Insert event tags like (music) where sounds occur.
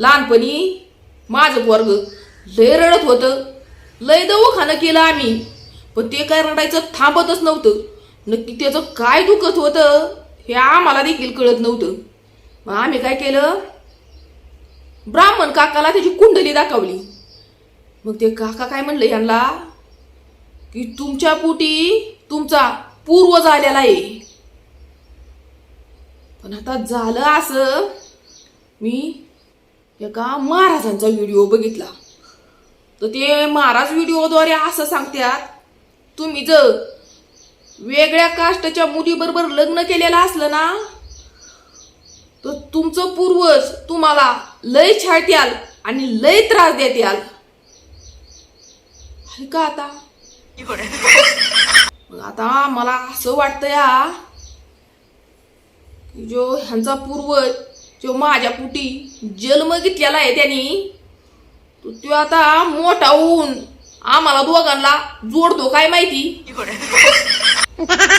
लहानपणी माझं वर्ग लय रडत होतं. लय दवाखानं केलं आम्ही. पण ते काय रडायचं थांबतच नव्हतं. नक्की त्याचं काय दुखत होतं हे आम्हाला देखील कळत नव्हतं. मग आम्ही काय केलं? ब्राह्मण काकाला त्याची कुंडली दाखवली. मग ते काका काय म्हणलं यांना? की तुमच्या पोटी तुमचा पूर्व झालेला आहे. पण आता झालं असं. मी एका महाराजांचा व्हिडिओ बघितला. तर ते महाराज व्हिडिओद्वारे असं सांगतात तुम्ही जर वेगळ्या कास्टच्या मुलीबरोबर लग्न केलेलं असलं ना तर तुमचं पूर्वज तुम्हाला लय छाळत्याल आणि लय त्रास देत्याल याल का आता? (laughs) आता मला असं वाटतं या जो ह्यांचा पूर्वज जो माझ्या पोटी जन्म घेतलेला आहे त्यांनी. तो आता मोठा होऊन आम्हाला दोघांना जोडतो काय माहिती? (laughs)